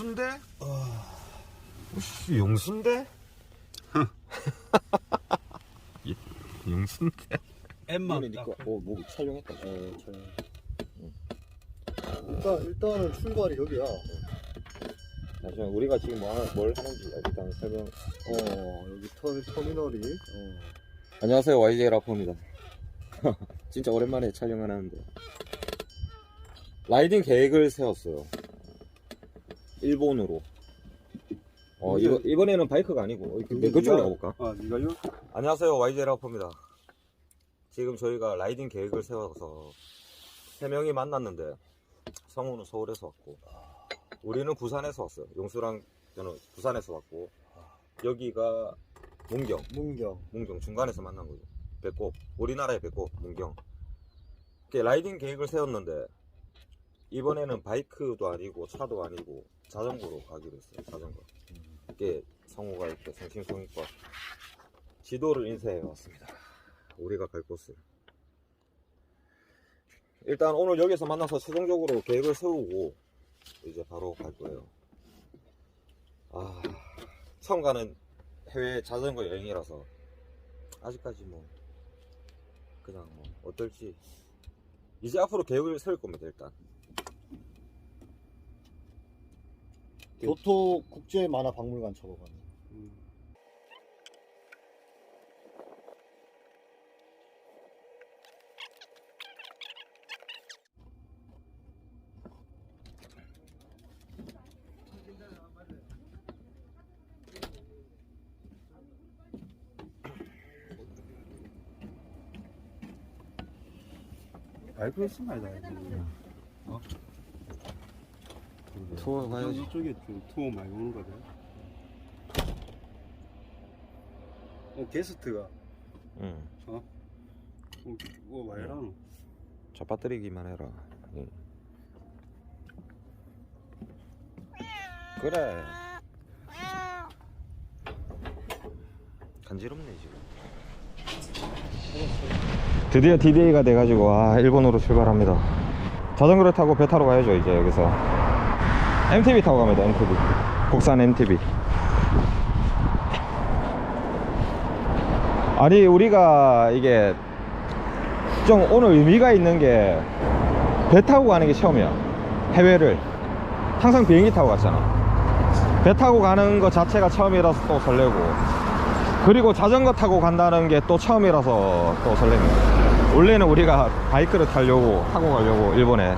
어? 아, 영순대? 씨, 영순대? 예, 영순대? 엠만 니까 어, 뭐 촬영했다. 어, 촬영. 일단 일단은 출발이 여기야. 잠시만 우리가 지금 뭐, 하- 뭘 하는지 일단 설명. 어 여기 터, 터미널이. 어. 안녕하세요 YJ 라퍼입니다. 진짜 오랜만에 촬영을 하는데 라이딩 계획을 세웠어요. 일본으로. 어 이게- 이거 이번에는 바이크가 아니고 이렇게 그쪽으로 네가- 가볼까? 아 이거? 안녕하세요 YJ 라퍼입니다. 지금 저희가 라이딩 계획을 세워서 세 명이 만났는데 성우는 서울에서 왔고 우리는 부산에서 왔어요. 용수랑 저는 부산에서 왔고 여기가 문경. 문경. 문경 중간에서 만난 거죠. 배꼽 우리나라의 배꼽 문경. 이렇게 라이딩 계획을 세웠는데 이번에는 바이크도 아니고 차도 아니고 자전거로 가기로 했어요. 자전거. 이게 성우가 이렇게 성심성의껏 지도를 인쇄해 왔습니다. 우리가 갈 곳을. 일단 오늘 여기서 만나서 최종적으로 계획을 세우고 이제 바로 갈 거예요. 아 처음 가는 해외 자전거 여행이라서 아직까지 뭐 그냥 뭐 어떨지 이제 앞으로 계획을 세울 겁니다 일단 교토 국제 만화 박물관 쓰면 아니다. 어? 투어 가야지. 이쪽에 좀 투어 많이 오는 거든 어 게스트가. 응. 어, 뭐 많이 라노 자 빠뜨리기만 해라. 응. 그래. 간지럽네 지금. 드디어 D-Day가 돼가지고 아 일본으로 출발합니다. 자전거를 타고 배 타러 가야죠 이제 여기서 MTB 타고 갑니다 MTB 국산 MTB 아니 우리가 이게 좀 오늘 의미가 있는 게 배 타고 가는 게 처음이야. 해외를. 항상 비행기 타고 갔잖아. 배 타고 가는 것 자체가 처음이라서 또 설레고. 그리고 자전거 타고 간다는 게 또 처음이라서 또 설렙니다 원래는 우리가 바이크를 타려고 타고 가려고 일본에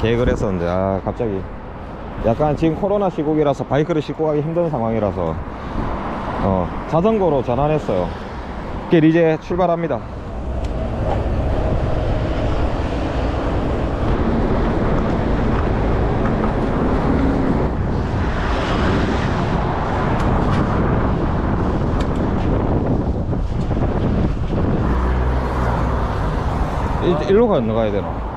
계획을 했었는데 아 갑자기 약간 지금 코로나 시국이라서 바이크를 싣고 가기 힘든 상황이라서 어, 자전거로 전환했어요 길 이제 출발합니다 이, 일로 건너가야 되나?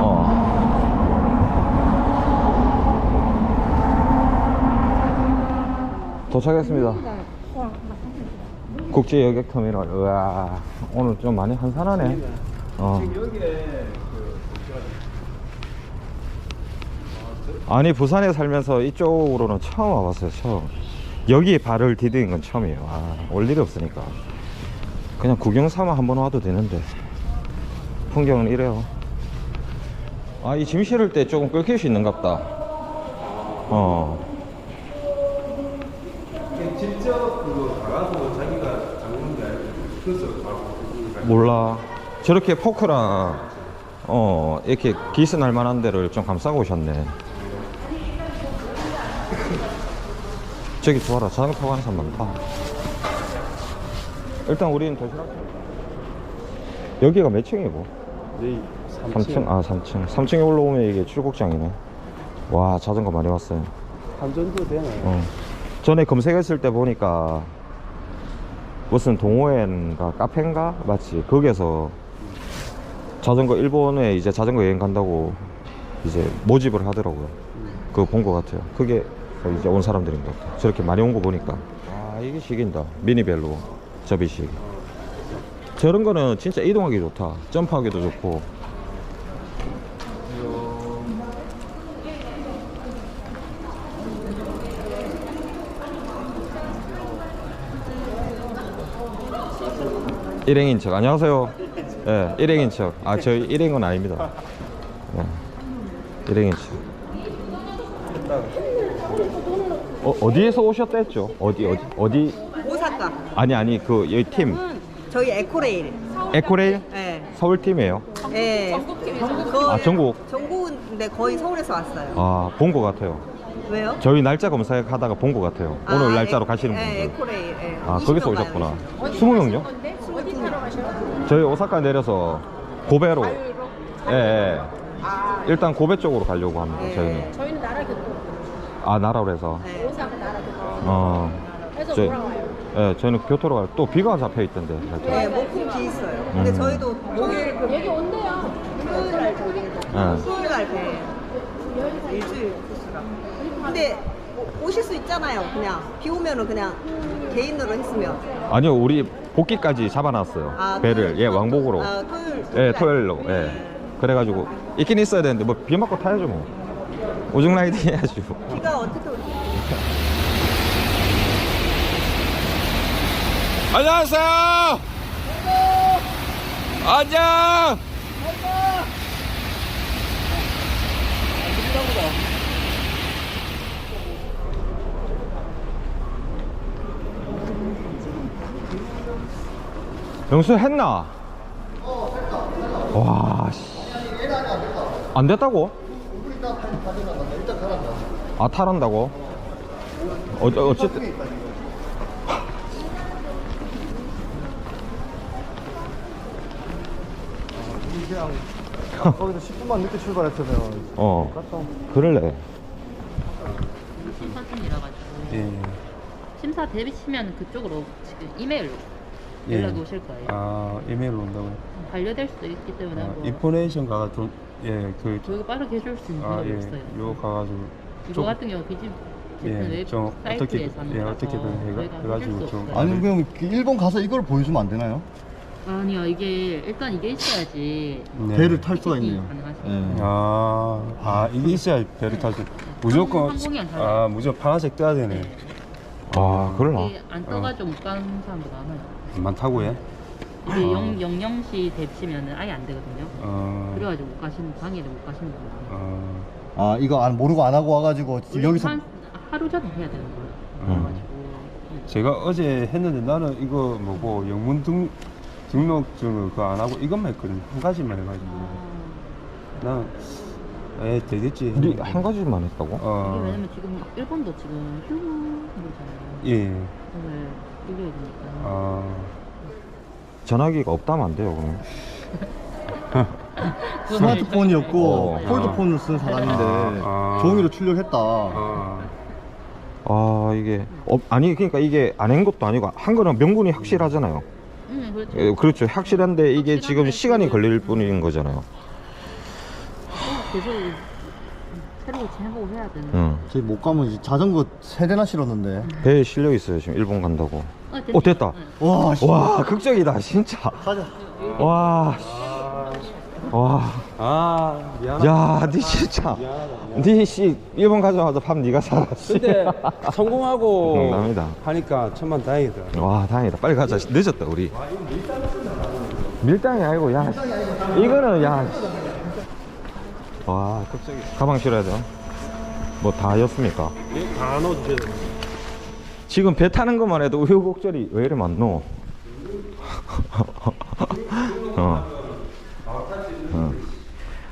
어. 도착했습니다. 국제 여객 터미널. 우와, 오늘 좀 많이 한산하네. 어. 아니 부산에 살면서 이쪽으로는 처음 와봤어요 처음 여기에 발을 디딘 건 처음이에요 아, 올 일이 없으니까 그냥 구경 삼아 한번 와도 되는데 풍경은 이래요 아 이 짐 실을 때 조금 끌킬 수 있는갑다 어 직접 그거 가가지고 자기가 잡는 게 아니고 그래서 가고 몰라. 저렇게 포크랑 어 이렇게 기스 날 만한 데를 좀 감싸고 오셨네. 저기 좋아라. 자전거 타고 가는 사람 많다. 일단 우리는 도시락 여기가 몇 층이고? 네 3층? 아 3층. 3층에 올라오면 이게 출국장이네. 와 자전거 많이 왔어요. 한전도 되네. 어. 전에 검색했을 때 보니까 무슨 동호회인가 카페인가? 맞지? 거기에서 자전거 일본에 이제 자전거 여행 간다고 이제 모집을 하더라고요. 그거 본 것 같아요. 그게 이제 온 사람들인 것 같아요. 저렇게 많이 온 거 보니까. 아 이게 식인다. 미니벨로 접이식. 저런 거는 진짜 이동하기 좋다. 점프하기도 좋고. 일행인 척 안녕하세요. 예, 일행인 척. 아 저희 일행은 아닙니다. 예, 일행인 척. 어, 어디에서 오셨다 했죠? 어디 어디 어디? 오사카. 아니 아니 그 여기 팀 저희 에코레일. 에코레일 네. 서울 팀이에요. 네. 전국팀이죠. 아 전국. 전국인데 거의 서울에서 왔어요. 아본 것 같아요. 왜요? 저희 날짜 검사하다가 본 것 같아요. 오늘 날짜로 가시는 네, 분들. 에코레일. 네. 아 20명 거기서 오셨구나. 20명. 20명요? 저희 오사카 내려서 고베로. 예, 예. 일단 고베 쪽으로 가려고 합니다. 네. 저희는. 저희는 나라 교통 아 나라로 해서. 네. 오사카 나라 교통 어. 해서 저희- 돌아와요. 예, 저희는 교토로 갈. 또 비가 잡혀 있던데. 살짝. 네, 목금 비 있어요. 근데 음. 저희도 목요일 그 여기 온대요. 토요일 날 예. 수요일 날 배. 일주일 코스라. 근데 오- 오실 수 있잖아요. 그냥 비 오면은 그냥 개인으로 했으면. 아니요, 우리 복귀까지 잡아놨어요. 아, 배를. 토요일- 예, 왕복으로. 아, 토요일. 예, 날. 토요일로. 예. 네. 그래가지고 있긴 있어야 되는데 뭐 비 맞고 타야죠 뭐. 오중 라이딩 해야죠. 비가 어떻게 올지. 안녕하세요. 안녕. 영수 했나? 와, 씨. 안 됐다고? 아, 탈한다고? 어, 어쨌든. 거기서 10분만 늦게 출발했으면 어, 갔다 그럴래. 심사 팀이라 가지고 예. 심사 대비치면 그쪽으로 지금 이메일로 예. 연락이 오실 거예요. 아 이메일로 온다고요? 반려될 수도 있기 때문에 아, 뭐 인포메이션 가가 좀 예그 저희가 빠르게 해줄 수 있는 아, 방법이 예, 없어요. 요 가가지고 이거 좀- 같은 경우 비집 예, 제품 웹좀 어떻게 사이트에서 예 어떻게든 해가, 저희가 해가지고 해줄 수 좀 없어요. 아니 그럼 그 일본 가서 이걸 보여주면 안 되나요? 아니요 이게 일단 이게 있어야지 네. 배를 탈 수가 있네요. 가능하시죠. 예. 아, 아 이게 있어야 배를 탈 수. 무조건 항공이 안 타요. 아 무조건 파란색 떠야 되네. 아, 그럴라. 이게 안 떠가지고 못 가는 사람도 많아요. 많다고 해? 이게 아. 영, 영영시 대치면은 아예 안 되거든요. 어. 그래가지고 못 가시는 당일에 못 가시는 분들 어. 아 이거 안 모르고 안 하고 와가지고 지금 여기서 한, 하루 전에 해야 되는 거예요. 음. 그래가지고 제가 어제 했는데 나는 이거 뭐고 영문 등 등록증을 그거 안 하고 이것만 했거든. 한 가지만 해가지고. 나는 에 되겠지. 니한 가지만 했다고? 이게 어. 왜냐면 지금 일본도 지금 휴무잖아요. 예. 오늘 일요일이니까. 아. 전화기가 없다면 안 돼요, 그러면. 스마트폰이었고 어. 폴드폰을 쓴 사람인데 아. 종이로 출력했다. 아. 아, 이게. 어, 아니, 그러니까 이게 안 한 것도 아니고 한 거는 명분이 확실하잖아요. 응, 그렇죠. 예, 그렇죠. 확실한데 이게 지금 확실한데 시간이 걸릴 뿐인 거잖아요. 계속 새로 고침해보고 해야 되는. 응. 저희 못 가면 이제 자전거 세 대나 실었는데. 배에 실려 있어요, 지금 일본 간다고. 어, 어, 됐다. 응. 와, 씨. 와, 극적이다, 진짜. 가자. 와. 와. 아, 미안하다. 야, 니 진짜. 니 씨, 일본 가자마자 밥 니가 사갔지. 근데 성공하고 농담이다. 하니까 천만 다행이다. 와, 다행이다. 빨리 가자. 늦었다, 우리. 밀당이 아니고, 야. 씨. 이거는, 야. 씨. 와, 갑자기. 가방 실어야 돼요? 뭐 다였습니까? 다 넣어주세요. 지금 배 타는 것만 해도 우여곡절이 왜 이래 많노? 어. 어.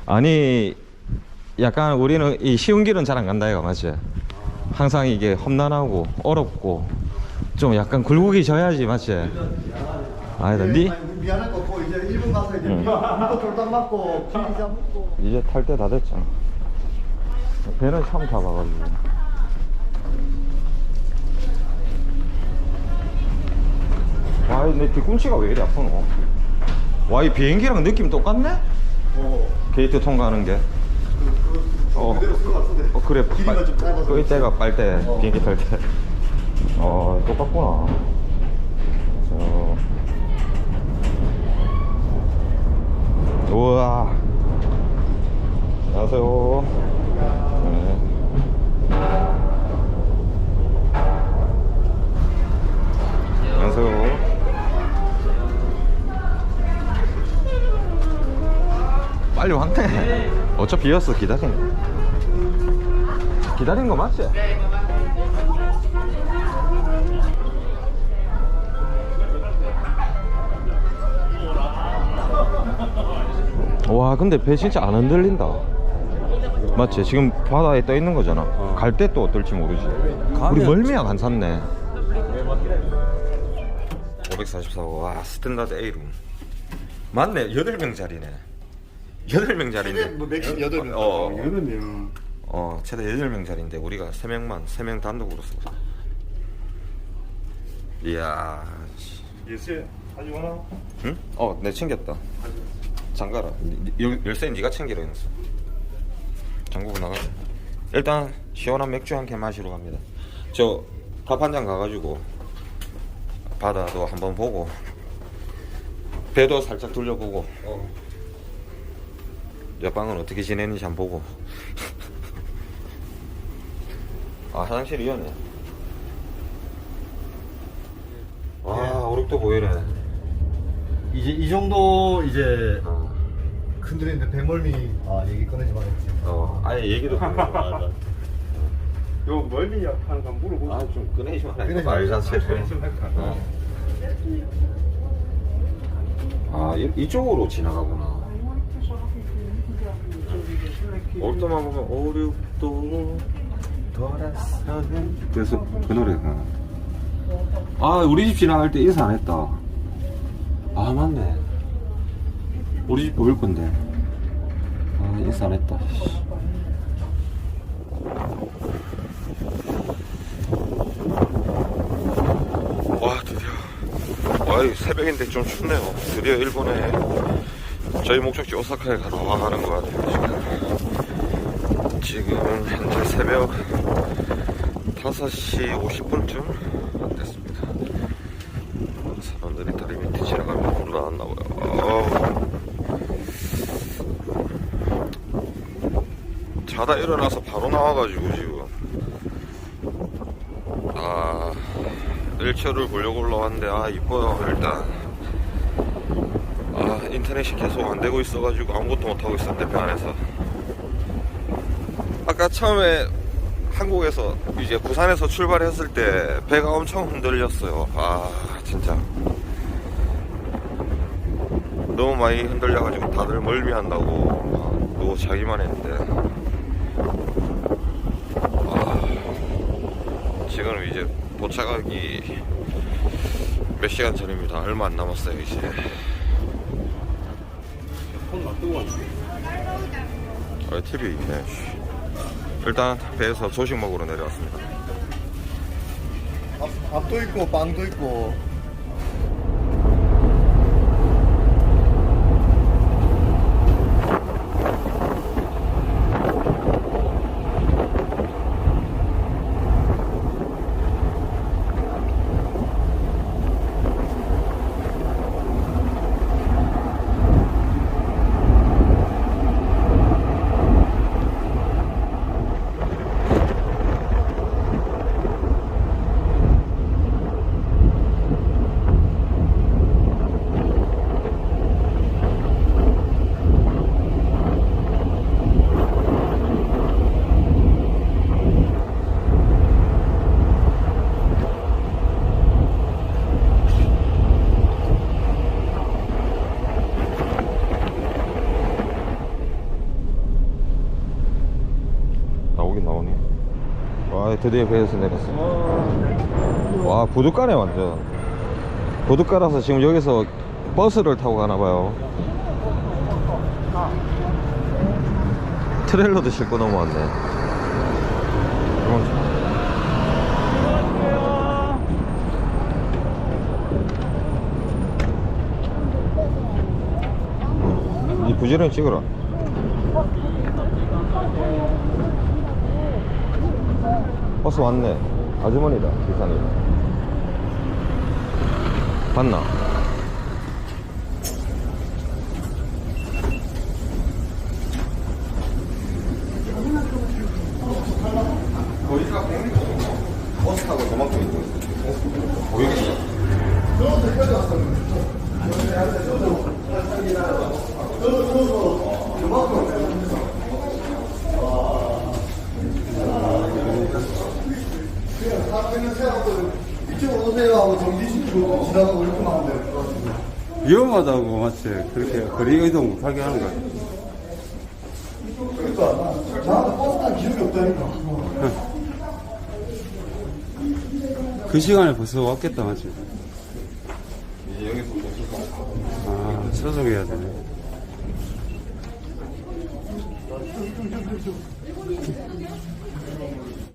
아니, 약간 우리는 이 쉬운 길은 잘 안 간다, 이거 맞지? 항상 이게 험난하고 어렵고 좀 약간 굴곡이 져야지, 맞지? 아니다, 니 아니, 미안할 거 없고 이제 일본 가서 이제 미도 돌담 맞고 비자 먹고. 이제 탈 때 다 됐잖아. 배는 처음 타봐가지고. 와이 내 뒤꿈치가 왜 이리 아프노 와 이 비행기랑 느낌 똑같네? 어. 게이트 통과하는 게 어, 어 그래 빨, 그 이때가 빨대 어. 비행기 탈 때 어 똑같구나 어. 우와 안녕하세요 빨리 왔네. 어차피 비었어 기다린 거. 기다린 거 맞지? 와 근데 배 진짜 안 흔들린다 맞지? 지금 바다에 떠 있는 거잖아 갈 때 또 어떨지 모르지 우리 멀미약 안 샀네 544호 와 스탠다드 A룸 맞네 8명짜리네 8명짜리인데 뭐 맥심 여덟 명. 어, 그러면 어 최대 8명짜리인데 우리가 3명만 3명 단독으로 쓰고 이야 씨. 예세 가져가나? 응? 어, 내 챙겼다. 장가라. 니- 니- 열쇠 네가 챙기라 했어. 장구고 나가. 일단 시원한 맥주 한 캔 마시러 갑니다. 저 갑한장 가가지고 바다도 한번 보고 배도 살짝 돌려보고 옆방은 어떻게 지내는지 한번 보고. 아 화장실 이었네. 와 오륙도 보이네. 이제 이 정도 이제 어. 큰들인데 배멀미 아 얘기 꺼내지 말았지. 어, 아예 얘기도 안 해. 요 멀미 약한 거 물어보고 아, 좀 꺼내지 마라. 꺼내지 말 마. 자체를. 좀 할까? 어. 아, 이, 이쪽으로 지나가구나. 올 때만 보면 오륙도 돌아서는 그래서 그 노래가 아 우리 집 지나갈 때 인사 안 했다. 아 맞네. 우리 집 보일 건데. 아 인사 안 했다. 씨. 와 드디어. 와 새벽인데 좀 춥네요. 드디어 일본에 저희 목적지 오사카에 가러 와가는 것 같아요 지금 지금 현재 새벽 5시 50분쯤 됐습니다. 사람들이 다리 밑에 지나가면 올라왔나 봐요. 어우. 자다 일어나서 바로 나와가지고 지금. 아 일처를 보려고 올라왔는데 아 이뻐요 일단. 아 인터넷이 계속 안 되고 있어가지고 아무것도 못 하고 있었는데 배 안에서 아까 처음에 한국에서 이제 부산에서 출발했을 때 배가 엄청 흔들렸어요 아 진짜 너무 많이 흔들려가지고 다들 멀미한다고 막 누워 자기만 했는데 지금 이제 도착하기 몇 시간 전입니다. 얼마 안 남았어요, 이제. 폰 놔두고 왔지 아, TV 있네. 씨. 일단 배에서 조식 먹으러 내려왔습니다. 밥, 밥도 있고 빵도 있고. 나오긴 나오네. 와, 드디어 배에서 내렸어. 와, 부둣가네, 완전. 부둣가라서 지금 여기서 버스를 타고 가나봐요. 트레일러도 싣고 넘어왔네. 도망쳐. 이 부지런히 찍어라. 버스 왔네. 아주머니다, 기사님. 봤나? 거기가 버스 타고 그만큼 있고 보이겠어? 이쪽으로 오세요 하고 정지시키고 지나가고 이렇게 하면 될 것 같은데. 위험하다고 맞지? 그렇게 거리 이동 못하게 하는 거야. 그러니까 나한테 버스 탄 기억이 없다니까. 그 시간에 벌써 왔겠다 맞지? 아, 초속해야 되네.